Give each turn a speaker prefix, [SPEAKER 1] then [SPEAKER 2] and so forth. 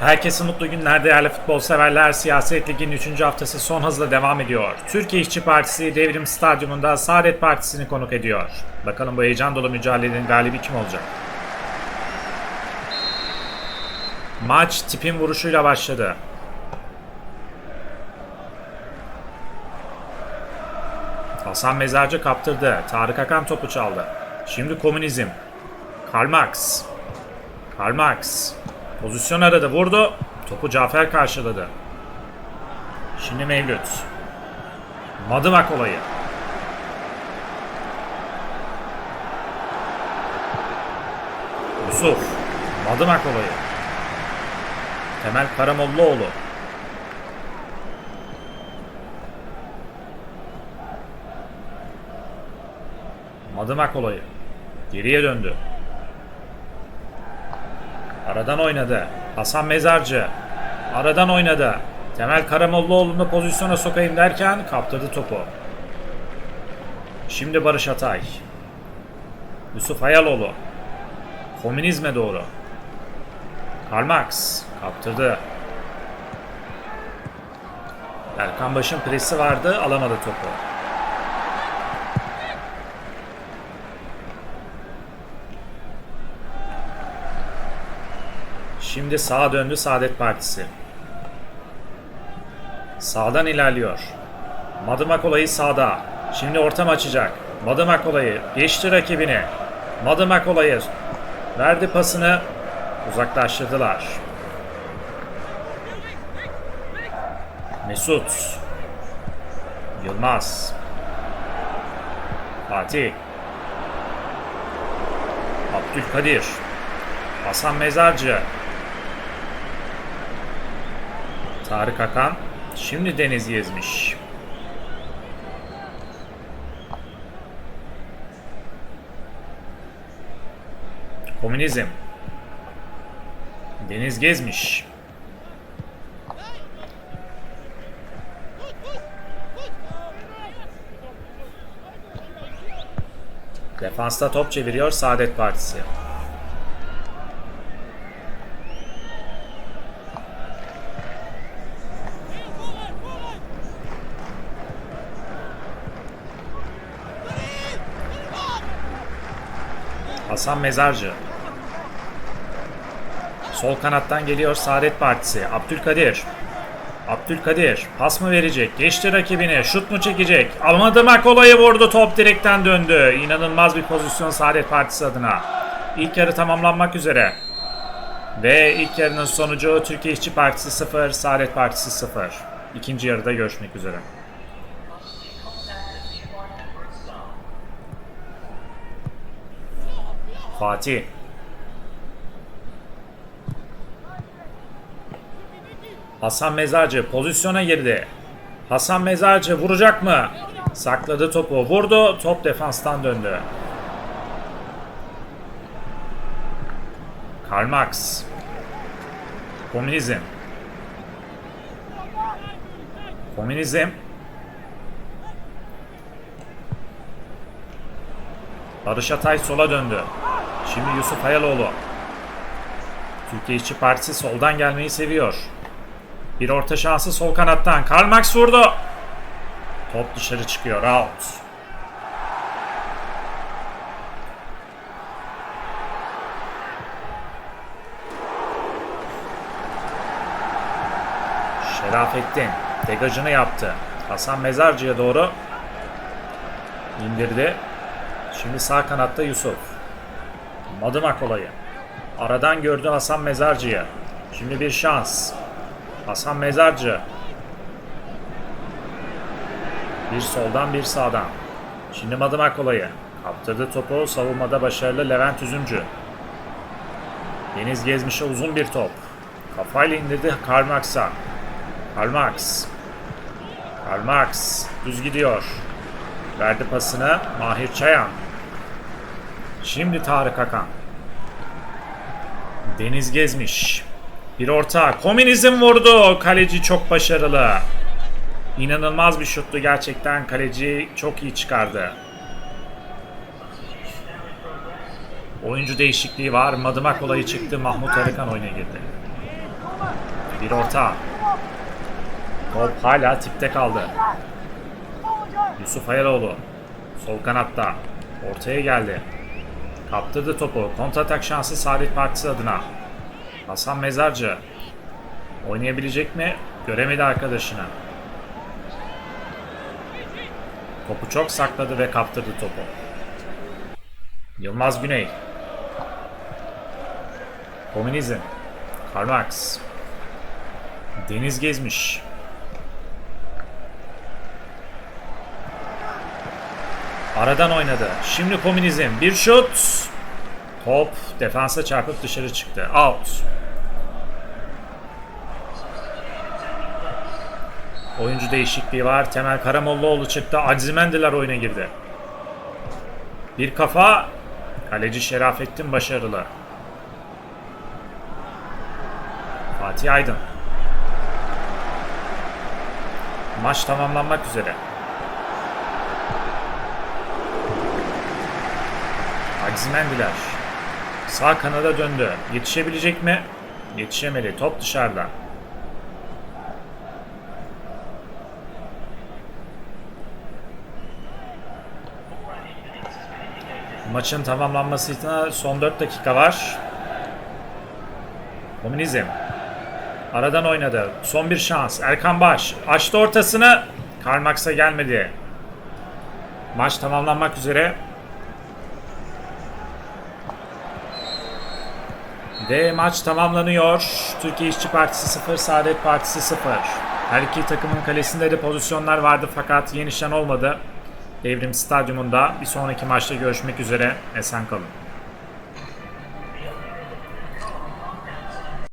[SPEAKER 1] Herkese mutlu günler değerli futbol severler. Siyaset Ligi'nin 3. haftası son hızla devam ediyor. Türkiye İşçi Partisi Devrim Stadyumunda Saadet Partisi'ni konuk ediyor. Bakalım bu heyecan dolu mücadelenin galibi kim olacak? Maç tipin vuruşuyla başladı. Hasan Mezarcı kaptırdı. Tarık Akan topu çaldı. Şimdi komünizm. Karl Marx. Karl Marx. Pozisyon aradı. Vurdu. Topu Cafer karşıladı. Şimdi Mevlüt. Madımak olayı. Yusuf. Madımak olayı. Temel Karamollaoğlu. Madımak olayı. Geriye döndü. Aradan oynadı. Hasan Mezarcı. Aradan oynadı. Temel Karamollaoğlu'nu pozisyona sokayım derken kaptırdı topu. Şimdi Barış Atay. Yusuf Hayaloğlu. Komünizme doğru. Karl Marx kaptırdı. Erkan Baş'ın presi vardı alamadı topu. Şimdi sağa döndü Saadet Partisi. Sağdan ilerliyor. Madımak olayı sağda. Şimdi ortam açacak. Madımak olayı geçti rakibini. Madımak olayı verdi pasını. Uzaklaştırdılar. Mesut. Yılmaz. Fatih. Abdülkadir. Hasan Mezarcı. Tarık Akan. Şimdi Deniz Gezmiş. Komünizm. Deniz Gezmiş. Defansta top çeviriyor Saadet Partisi. Hasan Mezarcı. Sol kanattan geliyor Saadet Partisi. Abdülkadir. Abdülkadir pas mı verecek? Geçti rakibini. Şut mu çekecek? Almadımak olayı vurdu. Top direkten döndü. İnanılmaz bir pozisyon Saadet Partisi adına. İlk yarı tamamlanmak üzere. Ve ilk yarının sonucu Türkiye İşçi Partisi 0, Saadet Partisi 0. İkinci yarıda görüşmek üzere. Fatih. Hasan Mezarcı pozisyona girdi. Hasan Mezarcı vuracak mı? Sakladı topu. Vurdu. Top defanstan döndü. Karl Marx. Komünizm. Komünizm. Barış Atay sola döndü. Şimdi Yusuf Hayaloğlu. Türkiye İşçi Partisi soldan gelmeyi seviyor. Bir orta şansı sol kanattan. Karl Marx vurdu. Top dışarı çıkıyor. Out. Şerafettin degajını yaptı. Hasan Mezarcı'ya doğru indirdi. Şimdi sağ kanatta Yusuf. Madımak olayı. Aradan gördü Hasan Mezarcı'yı. Şimdi bir şans. Hasan Mezarcı. Bir soldan bir sağdan. Şimdi Madımak olayı. Kaptırdı topu. Savunmada başarılı Levent Üzümcü. Deniz Gezmiş'e uzun bir top. Kafayla indirdi Marx. Karl Marx düz gidiyor. Verdi pasını Mahir Çayan. Şimdi Tarık Akan. Deniz Gezmiş. Bir orta. Komünizm vurdu. Kaleci çok başarılı. İnanılmaz bir şuttu gerçekten. Kaleci çok iyi çıkardı. Oyuncu değişikliği var. Madımak olayı çıktı. Mahmut Arıkan oyuna girdi. Bir orta. Top hala tipte kaldı. Yusuf Ayaloğlu. Sol kanatta. Ortaya geldi. Kaptırdı topu. Kontratak şansı Saadet Partisi adına. Hasan Mezarcı. Oynayabilecek mi? Göremedi arkadaşını. Topu çok sakladı ve kaptırdı topu. Yılmaz Güney. Komünizm. Karl Marx. Deniz Gezmiş. Aradan oynadı. Şimdi komünizm. Bir şut. Top defansa çarpıp dışarı çıktı. Out. Oyuncu değişikliği var. Temel Karamollaoğlu çıktı. Acimendiler oyuna girdi. Bir kafa. Kaleci Şerafettin başarılı. Fatih Aydın. Maç tamamlanmak üzere. Acimendiler. Sağ kanada döndü. Yetişebilecek mi? Yetişemedi. Top dışarıda. Maçın tamamlanmasına son 4 dakika var. Komünizm. Aradan oynadı. Son bir şans. Erkan Baş. Açtı ortasını. Karl Marx'a gelmedi. Maç tamamlanmak üzere. Ve maç tamamlanıyor. Türkiye İşçi Partisi 0, Saadet Partisi 0. Her iki takımın kalesinde de pozisyonlar vardı fakat yenişen olmadı. Devrim Stadyumunda bir sonraki maçta görüşmek üzere. Esen kalın.